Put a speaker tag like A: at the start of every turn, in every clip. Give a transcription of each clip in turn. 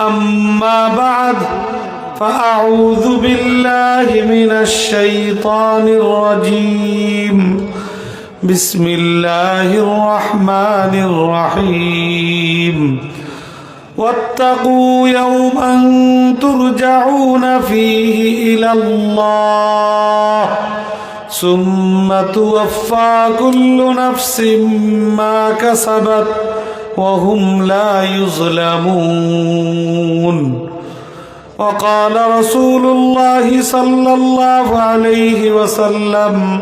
A: أما بعد فأعوذ بالله من الشيطان الرجيم بسم الله الرحمن الرحيم واتقوا يوما ترجعون فيه إلى الله ثم توفى كل نفس ما كسبت وهم لا يظلمون وقال رسول الله صلى الله عليه وسلم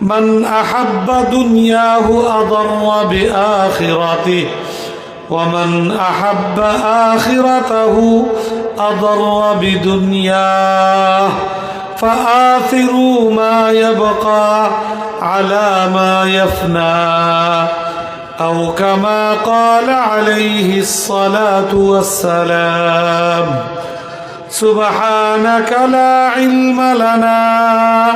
A: من احب دنياه اضر باخرته ومن احب اخرته اضر بدنياه فآثروا ما يبقى على ما يفنى أو كما قال عليه الصلاة والسلام سبحانك لا علم لنا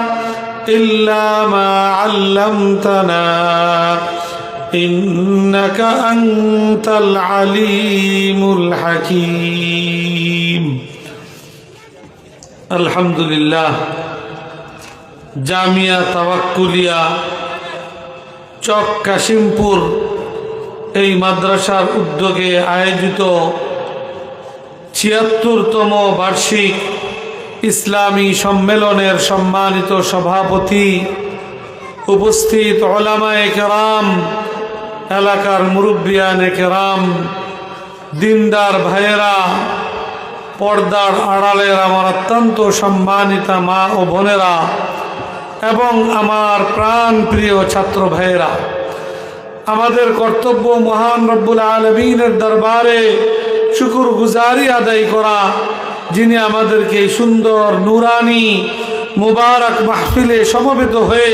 A: إلا ما علمتنا إنك أنت العليم الحكيم আলহামদুলিল্লাহ জামিয়া তাওয়াক্কুলিয়া চক কাশিমপুর এই মাদ্রাসার উদ্যোগে আয়োজিত ছিয়াত্তরতম বার্ষিক ইসলামী সম্মেলনের সম্মানিত সভাপতি উপস্থিত ওলামায়ে কেরাম, এলাকার মুরব্বিয়ানে কেরাম, দিনদার ভাইয়েরা, পর্দার আড়ালের আমার অত্যন্ত সম্মানিতা মা ও বোনেরা এবং আমার প্রাণ প্রিয় ছাত্র ভাইয়েরা। আমাদের কর্তব্য মহান রব্বুল আলমিনের দরবারে শুকুর গুজারি আদায় করা, যিনি আমাদেরকে এই সুন্দর নুরানি, মুবারক মাহফিলে সমবেত হয়ে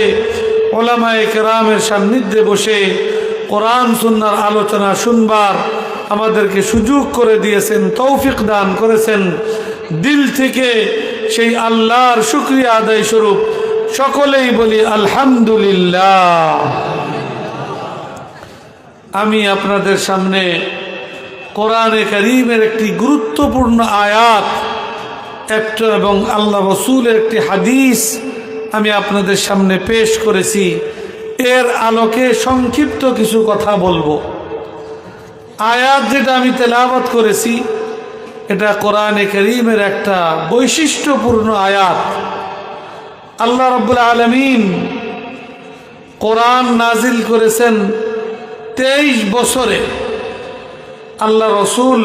A: ওলামায়ে কেরামের সান্নিধ্যে বসে কোরআন, সুন্নার আলোচনা শুনবার আমাদেরকে সুযোগ করে দিয়েছেন, তৌফিক দান করেছেন। দিল থেকে সেই আল্লাহর শুক্রিয়া আদায় স্বরূপ সকলেই বলি আলহামদুলিল্লাহ। আমি আপনাদের সামনে কোরআনে করিমের একটি গুরুত্বপূর্ণ আয়াত, একটা এবং আল্লাহ রসুলের একটি হাদিস আমি আপনাদের সামনে পেশ করেছি। এর আলোকে সংক্ষিপ্ত কিছু কথা বলব। আয়াত যেটা আমি তেলাবাত করেছি, এটা কোরআনে করিমের একটা বৈশিষ্ট্যপূর্ণ আয়াত। আল্লাহ রব্বুল আলমিন কোরআন নাজিল করেছেন তেইশ বছরে আল্লাহ রসুল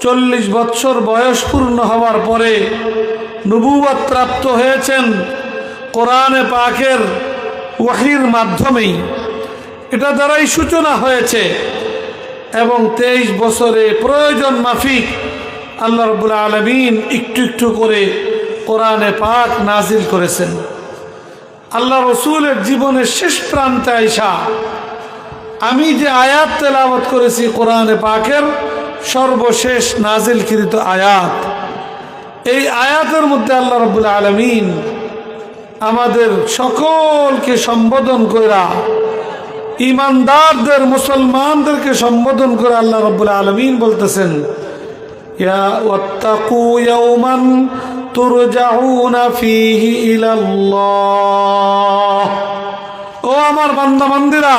A: চল্লিশ বৎসর বয়স পূর্ণ হওয়ার পরে নবুয়াত প্রাপ্ত হয়েছেন কোরআনে পাকের ওয়াহির মাধ্যমেই। এটা দ্বারাই সূচনা হয়েছে এবং তেইশ বছরে প্রয়োজন মাফিক আল্লাহ রবুল্লা আলমিন একটু একটু করে কোরআনে পাক নাজিল করেছেন। আল্লাহ রসুলের জীবনের শেষ প্রান্তে আইসা আমি যে আয়াত তেলাবত করেছি কোরআনে পাকের সর্বশেষ নাজিলকৃত আয়াত। এই আয়াতের মধ্যে আল্লাহ রবুল্লা আলমিন আমাদের সকলকে সম্বোধন করা ইমানদারদের, মুসলমানদেরকে সম্বোধন করে আল্লাহ রব্বুল আলমিন বলতেছেন ও আমার বান্দা বান্দিরা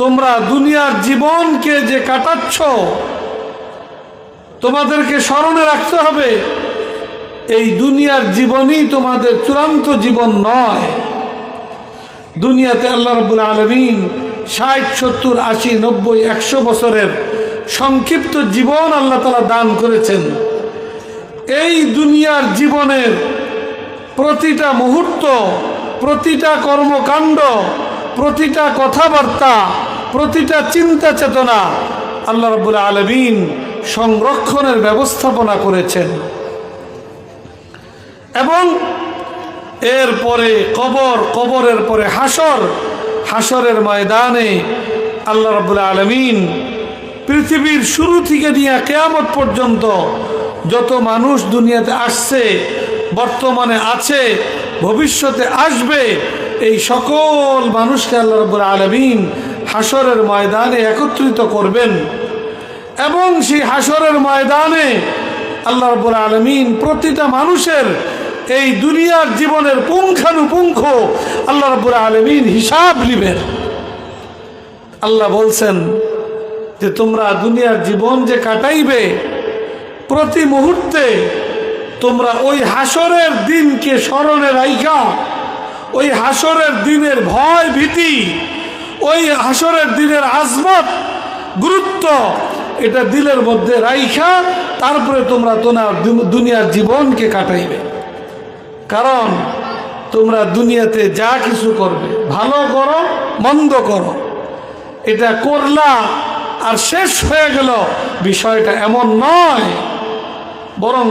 A: তোমরা দুনিয়ার জীবনকে যে কাটাচ্ছ, তোমাদেরকে স্মরণে রাখতে হবে, এই দুনিয়ার জীবনই তোমাদের চূড়ান্ত জীবন নয়। দুনিয়াতে আল্লাহ রবুল আলমিন ষাট, সত্তর, আশি, নব্বই, একশো বছরের সংক্ষিপ্ত জীবন আল্লাহ তালা দান করেছেন। এই দুনিয়ার জীবনের প্রতিটা মুহূর্ত, প্রতিটা কর্মকাণ্ড প্রতিটা কথাবার্তা, প্রতিটা চিন্তা চেতনা আল্লাহ রবুল আলমিন সংরক্ষণের ব্যবস্থাপনা করেছেন। এবং এরপরে কবর, কবরের পরে হাসর হাসরের ময়দানে আল্লাহ রবুল আলমিন পৃথিবীর শুরু থেকে নিয়ে কেয়ামত পর্যন্ত যত মানুষ দুনিয়াতে আসছে বর্তমানে আছে, ভবিষ্যতে আসবে। এই সকল মানুষকে আল্লাহ রবুল আলমিন হাসরের ময়দানে একত্রিত করবেন। এবং সেই হাসরের ময়দানে আল্লাহ রবুল আলমিন প্রতিটা মানুষের এই দুনিয়ার জীবনের পুঙ্খানুপুঙ্খ আল্লাহ রবুল আলমিন হিসাব নিবেন। আল্লাহ বলছেন যে তোমরা দুনিয়ার জীবন যে কাটাইবে, প্রতি মুহূর্তে তোমরা ওই হাসরের দিনকে স্মরণে রাইখা। ওই হাসরের দিনের ভয় ভীতি, ওই হাসরের দিনের আজমত, গুরুত্ব, এটা দিলের মধ্যে রাইখা, তারপরে তোমরা তোমার দুনিয়ার জীবনকে কাটাইবে। কারণ তোমরা দুনিয়াতে যা কিছু করবে, ভালো করো, মন্দ করো, এটা করলা আর শেষ হয়ে গেল, বিষয়টা এমন নয়, বরং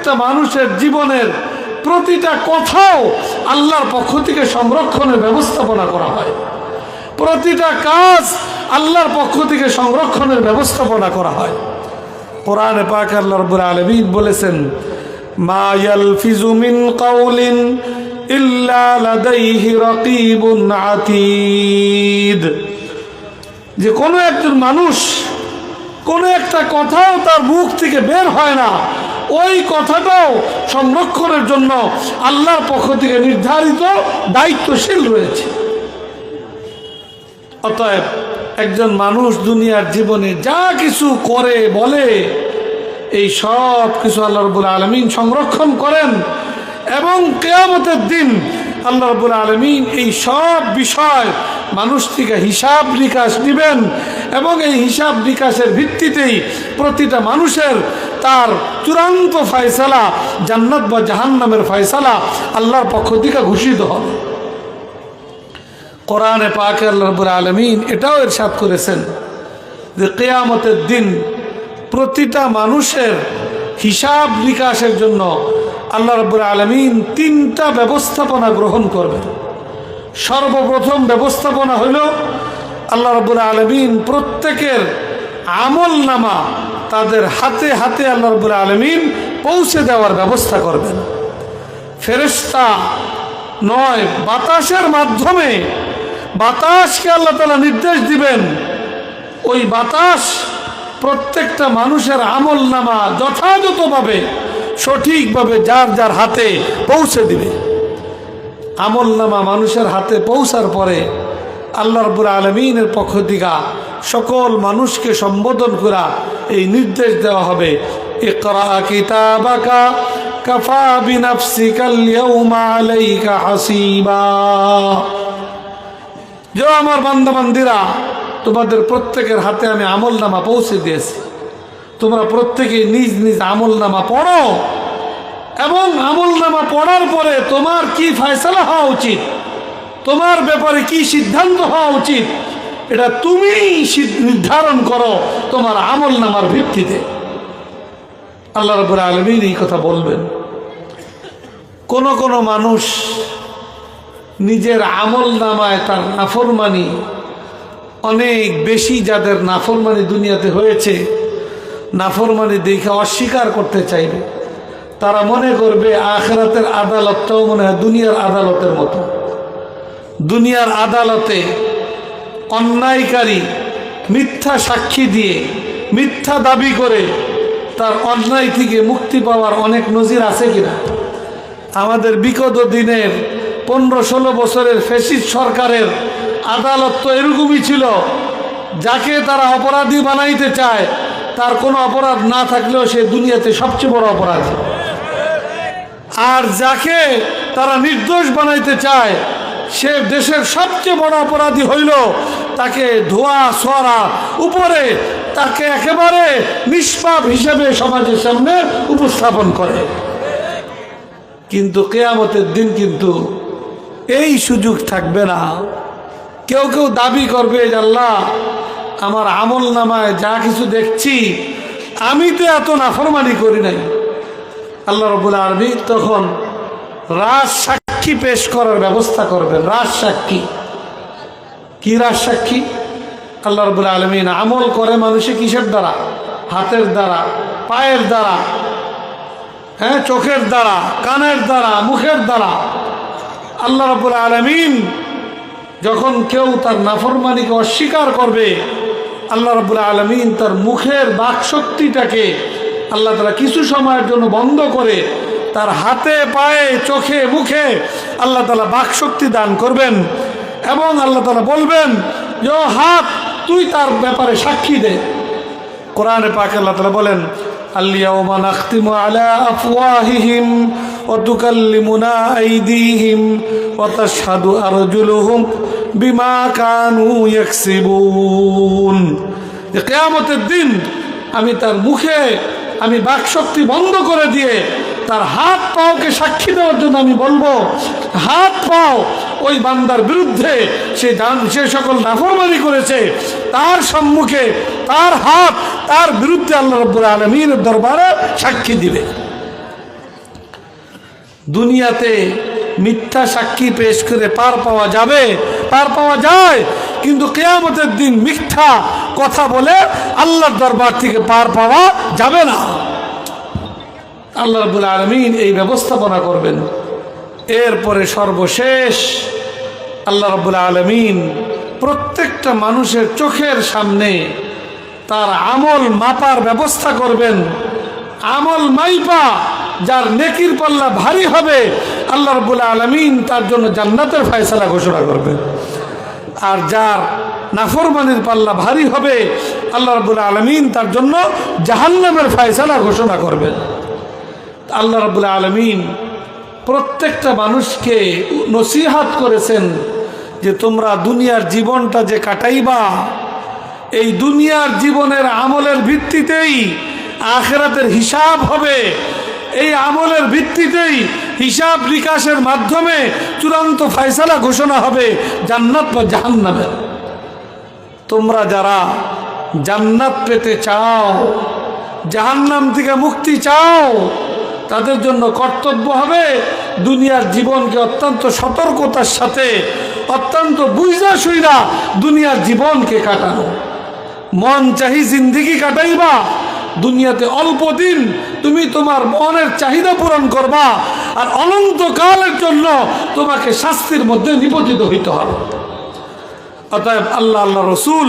A: প্রত্যেকটা মানুষের জীবনের প্রতিটা কথাও আল্লাহর পক্ষ থেকে সংরক্ষণের ব্যবস্থাপনা করা হয়। প্রতিটা কাজ আল্লাহর পক্ষ থেকে সংরক্ষণের ব্যবস্থাপনা করা হয়। কোরআনে পাক আল্লাহ রব্বুল আলামিন বলেছেন, মা ইয়ালফিজু মিন ইল্লা লাদাইহি রাকিবুন আতীদ। যে কোনো একজন মানুষ কোনো একটা কথাও তার মুখ থেকে বের হয় না। ওই কথাটাও সংরক্ষণের জন্য আল্লাহর পক্ষ থেকে নির্ধারিত দায়িত্বশীল রয়েছে। অতএব একজন মানুষ দুনিয়ার জীবনে যা কিছু করে, বলে, এই সব কিছু আল্লাহ রবুল আলমিন সংরক্ষণ করেন এবং কেয়ামতের দিন আল্লাহ রবুল আলমিন এই সব বিষয় মানুষ থেকে হিসাব নিকাশ নেবেন এবং এই হিসাব নিকাশের ভিত্তিতেই প্রতিটা মানুষের তার চূড়ান্ত ফয়সালা, জান্নাত বা জাহান্নামের ফয়সালা আল্লাহর পক্ষ থেকে ঘোষিত হবে। কোরআনে পাকে আল্লাহ রবুল আলমিন এটাও এরশাদ করেছেন যে কেয়ামতের দিন প্রতিটা মানুষের হিসাব নিকাশের জন্য আল্লাহ রবুল আলমিন তিনটা ব্যবস্থাপনা গ্রহণ করবেন। সর্বপ্রথম ব্যবস্থাপনা হইল আল্লাহ রবুল আলমিন প্রত্যেকের আমল নামা তাদের হাতে হাতে আল্লাহ রবুল আলমিন পৌঁছে দেওয়ার ব্যবস্থা করবেন। ফেরেস্তা নয়, বাতাসের মাধ্যমে বাতাসকে আল্লাহ তালা নির্দেশ দিবেন। ওই বাতাস প্রত্যেকটা মানুষের আমল নামা যথাযথভাবে, সঠিকভাবে যার যার হাতে পৌঁছে দিবে। আমল নামা মানুষের হাতে পৌঁছার পরে আল্লাহ রবুল আলমিনের পক্ষ থেকে সকল মানুষকে সম্বোধন করা এই নির্দেশ দেওয়া হবে। ইকরা কিতাবাকা কাফা আমার বান্দাবান্দিরা, তোমাদের প্রত্যেকের হাতে আমি আমল নামা পৌঁছে দিয়েছি। তোমরা প্রত্যেকে নিজ নিজ আমল নামা পড়ো এবং আমল নামা পড়ার পরে তোমার কি ফয়সলা হওয়া উচিত? তোমার ব্যাপারে কি সিদ্ধান্ত হওয়া উচিত, এটা তুমি নির্ধারণ করো তোমার আমল নামার ভিত্তিতে। আল্লাহ রবুল আলমিন এই কথা বলবেন। কোন কোন মানুষ নিজের আমল নামায় তার নাফরমানি অনেক বেশি, যাদের নাফরমানি দুনিয়াতে হয়েছে, নাফরমানি দেখে অস্বীকার করতে চাইবে। তারা মনে করবে আখরাতের আদালতটাও মনে হয় দুনিয়ার আদালতের মতো। দুনিয়ার আদালতে অন্যায়কারী মিথ্যা সাক্ষী দিয়ে মিথ্যা দাবি করে তার অন্যায় থেকে মুক্তি পাওয়ার অনেক নজির আছে কিনা? আমাদের বিগত দিনের পনেরো ষোলো বছরের ফেসিস সরকারের আদালত তো এরকমই ছিল, যাকে তারা অপরাধী বানাইতে চায়, তার কোনো অপরাধ না থাকলেও সে দুনিয়াতে সবচেয়ে বড় অপরাধ। আর যাকে তারা নির্দোষ বানাইতে চায় সে দেশের সবচেয়ে বড় অপরাধী হইল তাকে ধোয়া, সোয়ারা, উপরে তাকে একেবারে নিষ্পাপ হিসেবে সমাজের সামনে উপস্থাপন করে। কিন্তু কেয়ামতের দিন কিন্তু এই সুযোগ থাকবে না। কেউ কেউ দাবি করবে আল্লাহ, আমার আমল নামায় যা কিছু দেখছি, আমি তো এত নাফরমানি করি নাই। আল্লাহ রবুল আরবি তখন রাজ সাক্ষী পেশ করার ব্যবস্থা করবেন। রাজ সাক্ষী। কি রাজ সাক্ষী? আল্লাহ রবুল আলমিন আমল করে মানুষে কিসের দ্বারা? হাতের দ্বারা, পায়ের দ্বারা হ্যাঁ চোখের দ্বারা, কানের দ্বারা, মুখের দ্বারা। আল্লাহ রবুল আলমিন যখন কেউ তার নাফরমানিকে অস্বীকার করবে, আল্লাহ রবুল আলমিন তার মুখের বাকশক্তিটাকে আল্লাহ তারা কিছু সময়ের জন্য বন্ধ করে তার হাতে, পায়ে, চোখে, মুখে আল্লাহ তালা বাকশক্তি দান করবেন এবং আল্লাহ তালা বলবেন যে হাত, তুই তার ব্যাপারে সাক্ষী দে। কোরআনে পাক আল্লাহ তালা বলেন আল্লিয়াউমা আলা বিমা কানু দিন আমি তার মুখে, আমি বাকশক্তি বন্ধ করে দিয়ে তার হাত পাওকে সাক্ষী দেওয়ার জন্য আমি বলব, হাত পাও ওই বান্দার বিরুদ্ধে সে দান- সে সকল নাফরমানি করেছে, তার সম্মুখে তার হাত, তার বিরুদ্ধে আল্লাহ রব্বুল আলমীর দরবারে সাক্ষী দিবে। দুনিয়াতে মিথ্যা সাক্ষী পেশ করে পার পাওয়া যাবে, পার পাওয়া যায়, কিন্তু কেয়ামতের দিন মিথ্যা কথা বলে আল্লাহর দরবার থেকে পার পাওয়া যাবে না। আল্লাহ রবুল আলমিন এই ব্যবস্থাপনা করবেন। এরপরে সর্বশেষ আল্লাহ রবুল আলমিন প্রত্যেকটা মানুষের চোখের সামনে তার আমল মাপার ব্যবস্থা করবেন। আমল মাইপা, যার নেকির পাল্লা ভারী হবে, আল্লাহ রবুল আলমিন তার জন্য জান্নাতের ফয়সালা ঘোষণা করবেন। আর যার নাফরমানির পাল্লা ভারী হবে, আল্লাহ রবুল আলমিন তার জন্য জাহান্নামের ফয়সালা ঘোষণা করবেন। আল্লাহ রবুল্লা আলমিন প্রত্যেকটা মানুষকে নসিহাত করেছেন যে তোমরা দুনিয়ার জীবনটা যে কাটাইবা, এই দুনিয়ার জীবনের আমলের ভিত্তিতেই আখেরাতের হিসাব হবে। এই আমলের ভিত্তিতেই হিসাব বিকাশের মাধ্যমে চূড়ান্ত ফয়সালা ঘোষণা হবে জান্নাত বা জাহান্নামের। তোমরা যারা জান্নাত পেতে চাও, জাহান্নাম থেকে মুক্তি চাও তাদের জন্য কর্তব্য হবে দুনিয়ার জীবনকে অত্যন্ত সতর্কতার সাথে, অত্যন্ত বুঝা সুইরা দুনিয়ার জীবনকে কাটানো। মন চাহি জিন্দিগি কাটাইবা, দুনিয়াতে অল্প দিন তুমি তোমার মনের চাহিদা পূরণ করবা আর অনন্তকালের জন্য তোমাকে শাস্তির মধ্যে নিপতিত হইতে হবে। অতএব আল্লাহ আল্লাহ রসুল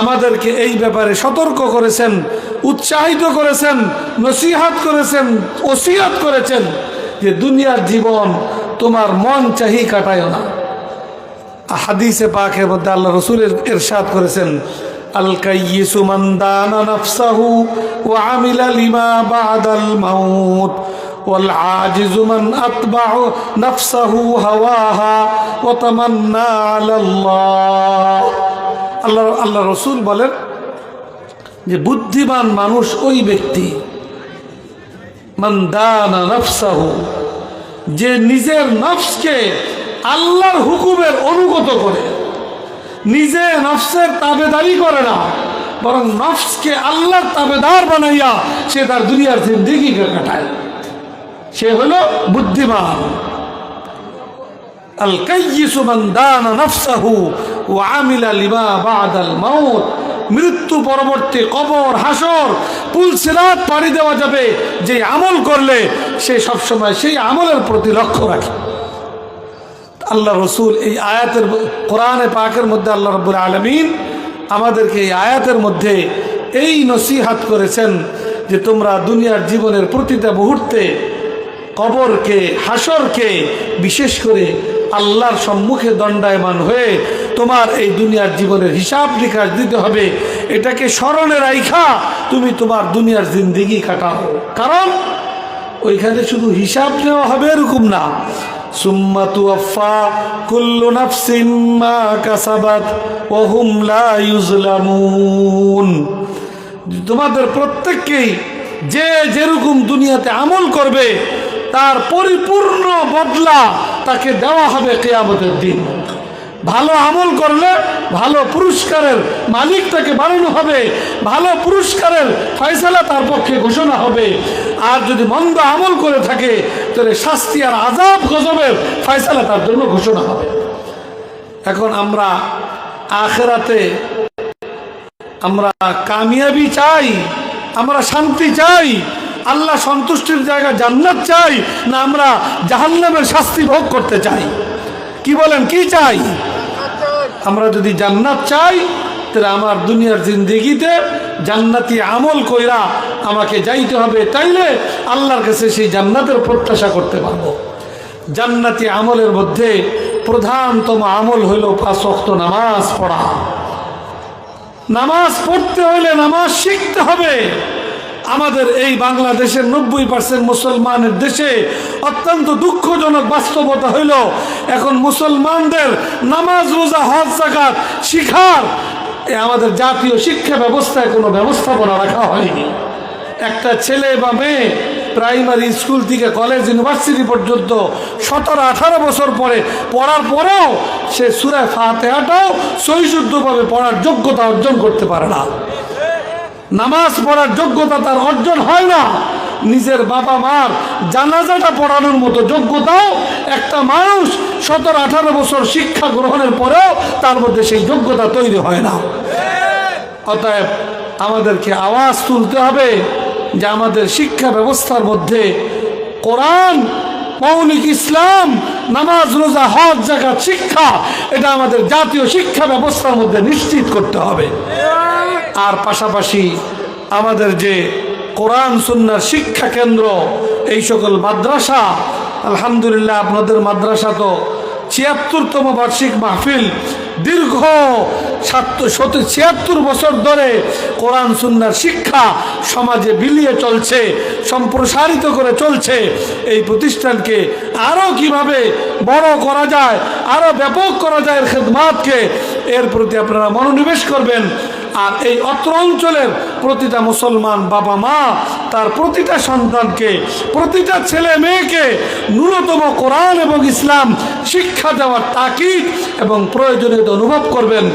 A: আমাদেরকে এই ব্যাপারে সতর্ক করেছেন উৎসাহিত করেছেন নসিহাত করেছেন ওসিয়াত করেছেন যে দুনিয়ার জীবন তোমার মন চাহি কাটায় না হাদিসে পাকের মধ্যে আল্লাহ রসুল এরশাদ করেছেন আল কাইয়িসু মান দানা নাফসাহু ওয়া আমিলা লিমা বাদাল মাউত والعاجز من أتبع نفسه هواها وتمنى على الله আল্লাহ আল্লাহ রসুল বলেন যে বুদ্ধিমান মানুষ ওই ব্যক্তি যে নিজের নফসকে আল্লাহর হুকুমের অনুগত করে, নিজে নফসের তাবেদারি করে না, বরং নফসকে আল্লাহর তাবেদার বানাইয়া সে তার দুনিয়ার জিন্দিগিকে কাটায়। সে হলো বুদ্ধিমান আল কাইয়িসু মান দানা নাফসাহু ওয়া আমিলা লিমা বাদাল মাউত মৃত্যু পরবর্তী কবর হাসর পুল সিরাত পাড়ি দেওয়া যাবে। যে আমল করলে সে সবসময় সেই আমলের প্রতি লক্ষ্য রাখে। আল্লাহ রসুল এই আয়াতের কোরআনে পাকের মধ্যে আল্লাহ রব্বুল আলমিন আমাদেরকে এই আয়াতের মধ্যে এই নসিহাত করেছেন যে তোমরা দুনিয়ার জীবনের প্রতিটা মুহূর্তে কবরকে হাসরকে বিশেষ করে আল্লাহর সম্মুখে দণ্ডায়মান হয়ে তোমার এই দুনিয়ার জীবনের হিসাব নিকাশ দিতে হবে। এটাকে স্মরণে রাইখা তুমি তোমার দুনিয়ার জিন্দিগি কাটাও। কারণ ওইখানে শুধু হিসাব নেওয়া হবে এরকম না। সুম্মা তোমাদের প্রত্যেককেই যে যেরকম দুনিয়াতে আমল করবে তার পরিপূর্ণ বদলা তাকে দেওয়া হবে কেয়ামতের দিন। ভালো আমল করলে ভালো পুরস্কারের মালিক তাকে বানানো হবে, ভালো পুরস্কারের ফয়সালা তার পক্ষে ঘোষণা হবে। আর যদি মন্দ আমল করে থাকে, তাহলে শাস্তি আর আজাব গজবের ফয়সালা তার জন্য ঘোষণা হবে। এখন আমরা আখেরাতে আমরা কামিয়াবি চাই, আমরা শান্তি চাই আল্লাহ সন্তুষ্টির জায়গা জান্নাত চাই না আমরা জাহান্নামের শাস্তি ভোগ করতে চাই। কি বলেন, কি চাই? আমরা যদি জান্নাত চাই, তাহলে আমার দুনিয়ার জিন্দিগিতে জান্নাতি আমল কইরা আমাকে যাইতে হবে, তাইলে আল্লাহর কাছে সেই জান্নাতের প্রত্যাশা করতে পারব। জান্নাতি আমলের মধ্যে প্রধানতম আমল হইল ওয়াক্ত নামাজ পড়া। নামাজ পড়তে হইলে নামাজ শিখতে হবে। আমাদের এই বাংলাদেশের নব্বই পার্সেন্ট মুসলমানের দেশে অত্যন্ত দুঃখজনক বাস্তবতা হইল, এখন মুসলমানদের নামাজ রোজা, হজ, জাকাত, শিখার আমাদের জাতীয় শিক্ষা ব্যবস্থায় কোনো ব্যবস্থাপনা রাখা হয়নি। একটা ছেলে বা মেয়ে প্রাইমারি স্কুল থেকে কলেজ, ইউনিভার্সিটি পর্যন্ত সতেরো, আঠারো বছর পরে পড়ার পরেও সে সুরায় ফাতেহাটাও সহিশুদ্ধভাবে পড়ার যোগ্যতা অর্জন করতে পারে না। নামাজ পড়ার যোগ্যতা তার অর্জন হয় না। নিজের বাবা মার জানাজাটা পড়ানোর মতো যোগ্যতাও একটা মানুষ সতেরো, আঠারো বছর শিক্ষা গ্রহণের পরেও তার মধ্যে সেই যোগ্যতা তৈরি হয় না। অতএব আমাদেরকে আওয়াজ তুলতে হবে যে আমাদের শিক্ষা ব্যবস্থার মধ্যে কোরআন মৌলিক ইসলাম, নামাজ, রোজা, হজ জাকাত শিক্ষা, এটা আমাদের জাতীয় শিক্ষা ব্যবস্থার মধ্যে নিশ্চিত করতে হবে। আর পাশাপাশি আমাদের যে কোরআন, সুন্নার শিক্ষা কেন্দ্র, এই সকল মাদ্রাসা, আলহামদুলিল্লাহ আপনাদের মাদ্রাসা তো ছিয়াত্তরতম বার্ষিক মাহফিল দীর্ঘ সাত শত ছিয়াত্তর বছর ধরে কোরআন, সুন্নার শিক্ষা সমাজে বিলিয়ে চলছে, সম্প্রসারিত করে চলছে। এই প্রতিষ্ঠানকে আরও কীভাবে বড় করা যায় আরও ব্যাপক করা যায় এর খেদমাতকে, এর প্রতি আপনারা মনোনিবেশ করবেন। আর এই অত্র অঞ্চলের প্রতিটা মুসলমান বাবা মা, তার প্রতিটা সন্তানকে, প্রতিটা ছেলে মেয়েকে ন্যূনতম কোরআন এবং ইসলাম শিক্ষা দেওয়ার তাকিদ এবং প্রয়োজনীয়তা অনুভব করবেন।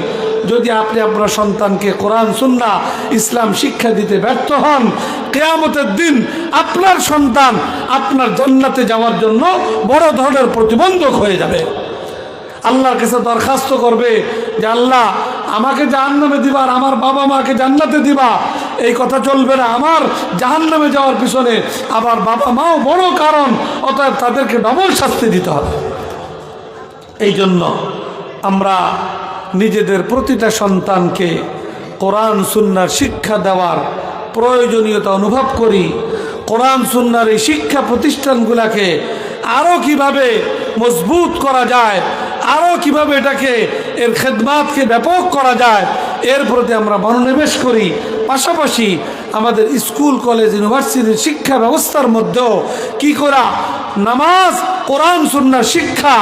A: যদি আপনি আপনার সন্তানকে কোরআন সুন্না ইসলাম শিক্ষা দিতে ব্যর্থ হন, কেয়ামতের দিন আপনার সন্তান আপনার জান্নাতে যাওয়ার জন্য বড় ধরনের প্রতিবন্ধক হয়ে যাবে। আল্লাহর কাছে দরখাস্ত করবে যে আল্লাহ, আমাকে জাহান্নামে দিবা আর আমার বাবা মাকে জান্নাতে দিবা। এই কথা চলবে না আমার জাহান্নামে যাওয়ার পিছনে। আবার বাবা মাও বড় কারণ, অতএব তাদেরকে ডবল শাস্তি দিতে হবে। এই জন্য আমরা নিজেদের প্রতিটা সন্তানকে কোরআন, সুন্নার শিক্ষা দেওয়ার প্রয়োজনীয়তা অনুভব করি। কোরআন, সুন্নার এই শিক্ষা প্রতিষ্ঠানগুলোকে আরও কীভাবে মজবুত করা যায় আরও কীভাবে এটাকে, এর খেদমাতকে ব্যাপক করা যায়, এর প্রতি আমরা মনোনিবেশ করি। পাশাপাশি আমাদের স্কুল, কলেজ, ইউনিভার্সিটির শিক্ষা ব্যবস্থার মধ্যেও কি করা? নামাজ, কোরআন সুন্নার শিক্ষা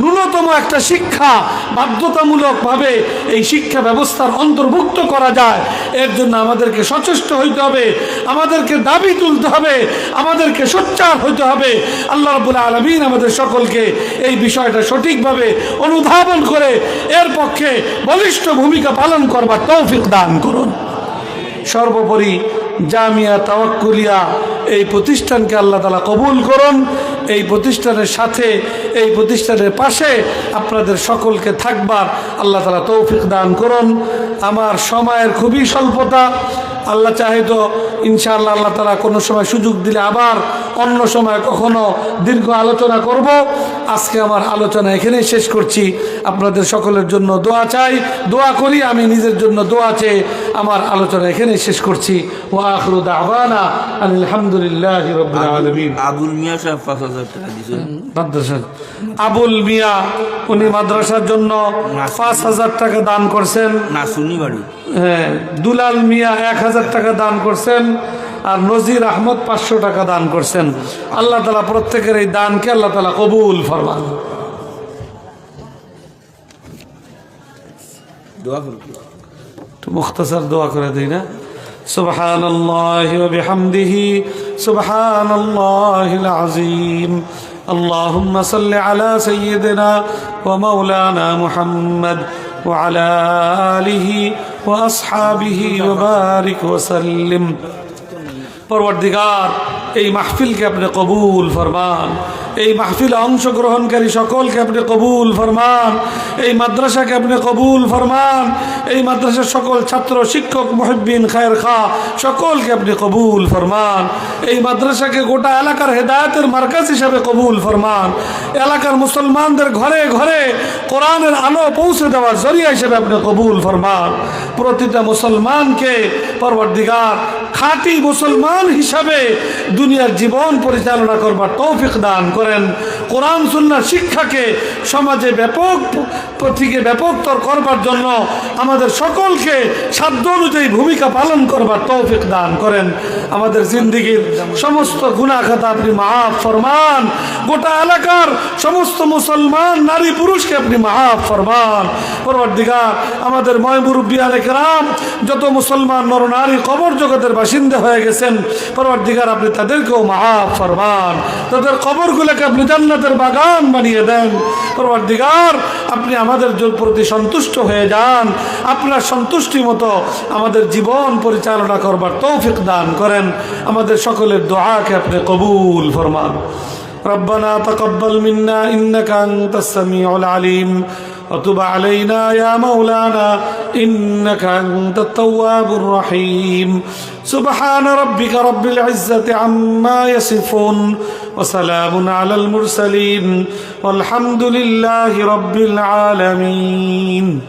A: ন্যূনতম একটা শিক্ষা বাধ্যতামূলকভাবে এই শিক্ষা ব্যবস্থার অন্তর্ভুক্ত করা যায়। এর জন্য আমাদেরকে সচেষ্ট হইতে হবে, আমাদেরকে দাবি তুলতে হবে, আমাদেরকে সোচ্চার হইতে হবে। আল্লাহ রবুল আলমিন আমাদের সকলকে এই বিষয়টা সঠিকভাবে অনুধাবন করে, এর পক্ষে বলিষ্ঠ ভূমিকা পালন করবার তৌফিক দান করুন। সর্বোপরি জামিয়া তাওয়াক্কুলিয়া এই প্রতিষ্ঠানকে আল্লাহ তালা কবুল করুন। এই প্রতিষ্ঠানের সাথে, এই প্রতিষ্ঠানের পাশে আপনাদের সকলকে থাকবার আল্লাহ তালা তৌফিক দান করুন। আমার সময়ের খুবই স্বল্পতা। আল্লাহ চাহে তো ইনশাআল্লাহ আল্লাহ তালা কোনো সময় সুযোগ দিলে আবার অন্য সময় কখনো দীর্ঘ আলোচনা করব। আজকে আমার আলোচনা এখানেই শেষ করছি। আপনাদের সকলের জন্য দোয়া চাই। দোয়া করি, আমি নিজের জন্য দোয়া চেয়ে আমার আলোচনা এখানেই শেষ করছি। ও আখরু দাওয়ানা আলহামদুলিল্লাহ আলহামদুলিল্লাহ রব্বুল আলামিন।
B: আবুল মিয়া সাহেব 5000 টাকা দিয়েছেন।
A: আবুল মিয়া উনি মাদ্রাসার জন্য 5000 টাকা দান করছেন।
B: নাসুনি বাড়ি।
A: হ্যাঁ দুলাল মিয়া 1000 টাকা দান করছেন আর নজির আহমদ পাঁচশো টাকা দান করছেন। আল্লাহ তালা প্রত্যেকের এই দানকে আল্লাহ তালা কবুল ফরমান।
B: দোয়া
A: করে দিই না। সুবহানাল্লাহি ওয়া বিহামদিহি। سبحان الله العظيم اللهم صل على سيدنا ومولانا محمد وعلى آله وأصحابه وبارك وسلم পরবর্তীকার এই মাহফিলকে আপনি কবুল ফরমান এই মাহফিলে অংশগ্রহণকারী সকলকে আপনি কবুল ফরমান। এই মাদ্রাসাকে আপনি কবুল ফরমান। এই মাদ্রাসার সকল ছাত্র, শিক্ষক মহিবিন খায়ের খা, সকলকে আপনি কবুল ফরমান। এই মাদ্রাসাকে গোটা এলাকার হেদায়তের মার্কাজ হিসাবে কবুল ফরমান। এলাকার মুসলমানদের ঘরে ঘরে কোরআনের আলো পৌঁছে দেওয়ার জরিয়া হিসেবে আপনি কবুল ফরমান। প্রতিটা মুসলমানকে পরবর্তীকার খাঁটি মুসলমান হিসাবে দুনিয়ার জীবন পরিচালনা করবার তৌফিক দান করেন। কোরআন সুন্নার শিক্ষাকে সমাজে ব্যাপক থেকে ব্যাপকতর করবার জন্য আমাদের সকলকে সাধ্য অনুযায়ী ভূমিকা পালন করবার তৌফিক দান করেন। আমাদের জিন্দিগির সমস্ত গুণাখাতা আপনি মাফ ফরমান। গোটা এলাকার সমস্ত মুসলমান, নারী, পুরুষকে আপনি মাফ ফরমান। পরবর্তীকার আমাদের ময়মুরব্বী আলেকরাম যত মুসলমান নর নারী কবর জগতের বাসিন্দা হয়ে গেছেন, পরবর্তীকার আপনি তাদেরকেও মাফ ফরমান। তাদের কবরগুলোকে আপনি জান্নাতের বাগান বানিয়ে দেন পরবর্তীকার আপনি আমাদের জ- প্রতি সন্তুষ্ট হয়ে যান আপনার সন্তুষ্টি মতো আমাদের জীবন পরিচালনা করবার তৌফিক দান করেন আমাদের সকলের দোয়াকে আপনি কবুল ফরমান ربنا تقبل منا إنك أنت السميع العليم وتب علينا يا مولانا إنك أنت التواب الرحيم سبحان ربك رب العزة عما يصفون وسلام على المرسلين والحمد لله رب العالمين